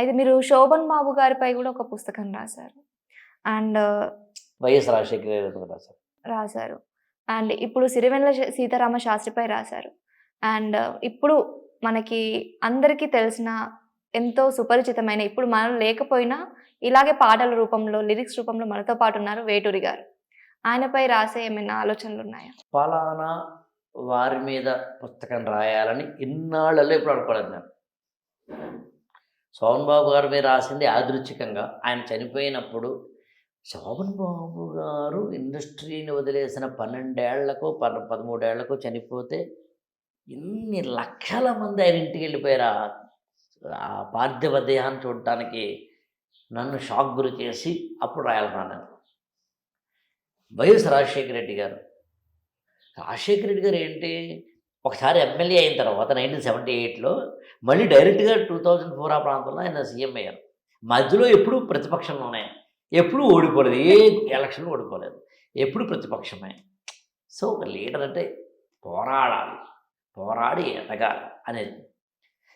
అయితే మీరు శోభన్ బాబు గారిపై కూడా ఒక పుస్తకం రాశారు. అండ్ వైఎస్ రాజశేఖర రాశారు. రాశారు. అండ్ ఇప్పుడు సిరివెన్నెల శ- సీతారామ శాస్త్రిపై రాశారు. అండ్ ఇప్పుడు మనకి అందరికీ తెలిసిన ఎంతో సుపరిచితమైన ఇప్పుడు మనం లేకపోయినా ఇలాగే పాటల రూపంలో లిరిక్స్ రూపంలో మనతో పాటు ఉన్నారు వేటూరి గారు. ఆయనపై రాసే ఏమైనా ఆలోచనలు ఉన్నాయా? ఫలానా వారి మీద పుస్తకం రాయాలని ఇన్నాళ్ళలో ఇప్పుడు అనుకోలేదు నేను. శోభన్ బాబు గారి మీద రాసింది యాదృచ్ఛికంగా. ఆయన చనిపోయినప్పుడు శోభన్ బాబు గారు ఇండస్ట్రీని వదిలేసిన పన్నెండేళ్ళకు పద పదమూడేళ్ళకు చనిపోతే ఇన్ని లక్షల మంది ఆయన ఇంటికి వెళ్ళిపోయారు? ఆ- పార్థివ దేహాన్ని చూడటానికి నన్ను షాక్ గురి చేసి అప్పుడు రాయాలన్నాను వైఎస్ రాజశేఖర రెడ్డి గారు. రాజశేఖర రెడ్డి గారు ఏంటి? ఒకసారి ఎమ్మెల్యే అయిన తర్వాత నైన్టీన్ సెవెంటీ ఎయిట్లో మళ్ళీ డైరెక్ట్గా టూ థౌజండ్ ఫోర్ ఆ ప్రాంతంలో ఆయన సీఎం అయ్యారు. మధ్యలో ఎప్పుడూ ప్రతిపక్షంలోనే ఎప్పుడూ ఓడిపోలేదు. ఏ ఎలక్షన్లో ఓడిపోలేదు. ఎప్పుడు ప్రతిపక్షమే? సో ఒక లీడర్ అంటే పోరాడాలి. పోరాడి ఎదగాలి అనేది.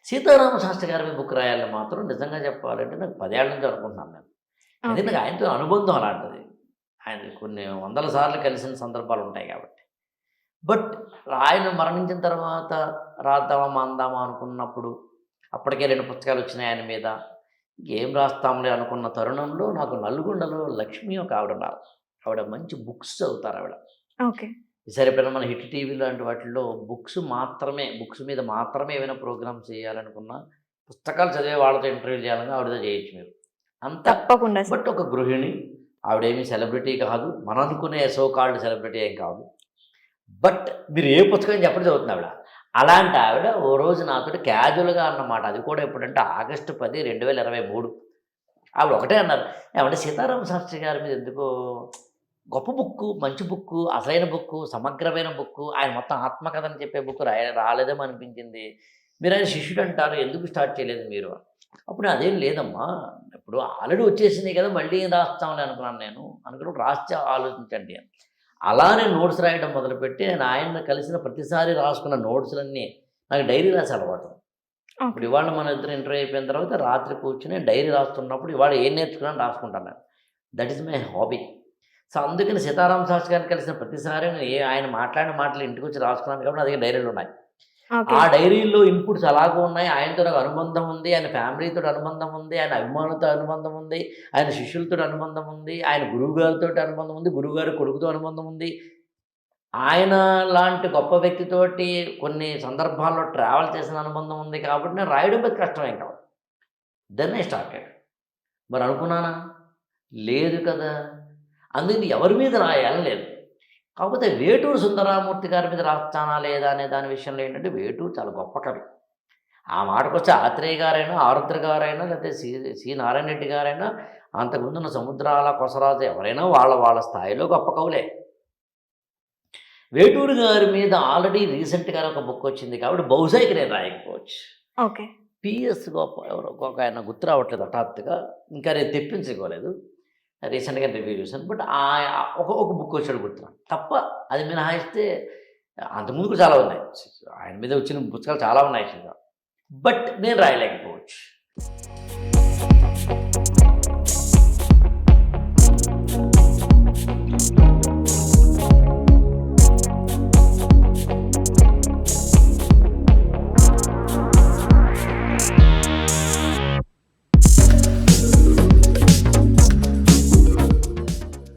సీతారామ శాస్త్రి గారి బుక్ రాయాలని మాత్రం నిజంగా చెప్పాలంటే నాకు పదేళ్ళ నుంచి అనుకుంటున్నాను నేను. ఎందుకంటే ఆయనతో అనుబంధం అలాంటిది. ఆయన కొన్ని వందల సార్లు కలిసిన సందర్భాలు ఉంటాయి కాబట్టి. బట్ ఆయన మరణించిన తర్వాత రాద్దామా మాందామా అనుకున్నప్పుడు అప్పటికే రెండు పుస్తకాలు వచ్చినాయి ఆయన మీద. ఏం రాస్తాంలే అనుకున్న తరుణంలో నాకు నల్గొండలో లక్ష్మి ఒక ఆవిడ ఉన్నారు. ఆవిడ మంచి బుక్స్ చదువుతారు ఆవిడ. ఓకే. ఈసారి ఎప్పుడైనా మన హిట్ టీవీ లాంటి వాటిల్లో బుక్స్ మాత్రమే బుక్స్ మీద మాత్రమే ఏమైనా ప్రోగ్రామ్స్ చేయాలనుకున్నా పుస్తకాలు చదివే వాళ్ళతో ఇంటర్వ్యూ చేయాలని ఆవిడతో చేయొచ్చు మీరు. అంత తప్పకుండా బట్ ఒక గృహిణి ఆవిడేమి సెలబ్రిటీ కాదు. మనం అనుకునే సో కాల్డ్ సెలబ్రిటీ ఏం కాదు. బట్ మీరు ఏ పుస్తకం చెప్పడం చదువుతుంది ఆవిడ అలాంటి ఆవిడ ఓ రోజు నాతో క్యాజువల్గా అన్నమాట. అది కూడా ఎప్పుడంటే ఆగస్టు పది రెండు వేల ఇరవై మూడు. ఆవిడ ఒకటే అన్నారు ఏమంటే సీతారామ శాస్త్రి గారి మీద ఎందుకో గొప్ప బుక్కు మంచి బుక్కు అసలైన బుక్కు సమగ్రమైన బుక్కు ఆయన మొత్తం ఆత్మకథ అని చెప్పే బుక్ రాయ రాలేదేమో అనిపించింది. మీరు ఆయన శిష్యుడు అంటారు ఎందుకు స్టార్ట్ చేయలేదు మీరు? అప్పుడు అదేం లేదమ్మా ఇప్పుడు ఆల్రెడీ వచ్చేసింది కదా మళ్ళీ ఏం రాస్తామని అనుకున్నాను నేను. అనుకున్నప్పుడు రాస్తే ఆలోచించండి అని అలా నేను నోట్స్ రాయడం మొదలుపెట్టి నేను ఆయన కలిసిన ప్రతిసారి రాసుకున్న నోట్స్లన్నీ నాకు డైరీ రాసి అలవాటు. ఇప్పుడు ఇవాళ మన ఇద్దరు ఇంటర్వ్యూ అయిపోయిన తర్వాత రాత్రి కూర్చుని డైరీ రాస్తున్నప్పుడు ఇవాళ ఏం నేర్చుకున్నాను రాసుకుంటాను నేను. That is my hobby so అందుకని సీతారామ శాస్త్రి గారిని కలిసిన ప్రతిసారి నేను ఏ ఆయన మాట్లాడిన మాటలు ఇంటికి వచ్చి రాసుకున్నాను కాబట్టి నా దగ్గర డైరీలు ఉన్నాయి. ఆ డైరీలో ఇన్పుట్స్ అలాగే ఉన్నాయి. ఆయనతో నాకు అనుబంధం ఉంది. ఆయన ఫ్యామిలీతో అనుబంధం ఉంది. ఆయన అభిమానులతో అనుబంధం ఉంది. ఆయన శిష్యులతో అనుబంధం ఉంది. ఆయన గురువుగారితో అనుబంధం ఉంది. గురువుగారి కొడుకుతో అనుబంధం ఉంది. ఆయన లాంటి గొప్ప వ్యక్తితోటి కొన్ని సందర్భాల్లో ట్రావెల్ చేసిన అనుబంధం ఉంది కాబట్టి నేను రాయడం పెద్ద కష్టమేం కాదు. దెన్ ఐ స్టార్టెడ్ మరి అనుకున్నానా? లేదు కదా. అందుకని ఎవరి మీద రాయాలని లేదు. కాకపోతే వేటూరు సుందరామూర్తి గారి మీద రాస్తానా లేదా అనే దాని విషయంలో ఏంటంటే వేటూరు చాలా గొప్ప కవి ఆ మాటకు వచ్చి ఆత్రేయ గారైనా ఆరుద్ర గారైనా లేకపోతే సి సి నారాయణ రెడ్డి గారైనా అంతకుముందున్న సముద్రాల కొసరాజు ఎవరైనా వాళ్ళ వాళ్ళ స్థాయిలో గొప్ప కవులే. వేటూరు గారి మీద ఆల్రెడీ రీసెంట్గా ఒక బుక్ వచ్చింది కాబట్టి బహుశా ఇక నేను రాయకపోవచ్చు. ఓకే. పిఎస్ గొప్ప ఎవరో ఒక ఆయన గుర్తు రావట్లేదు హఠాత్తుగా. ఇంకా నేను తెప్పించుకోలేదు. రీసెంట్గా రివ్యూ చూశాను బట్ ఆ ఒక ఒక బుక్ వచ్చాడు గుర్తున్నాను తప్ప అది మినహాయిస్తే అంతకుముందు కూడా చాలా ఉన్నాయి. ఆయన మీద వచ్చిన పుస్తకాలు చాలా ఉన్నాయి యాక్చువల్గా. బట్ నేను రాయలేకపోవచ్చు.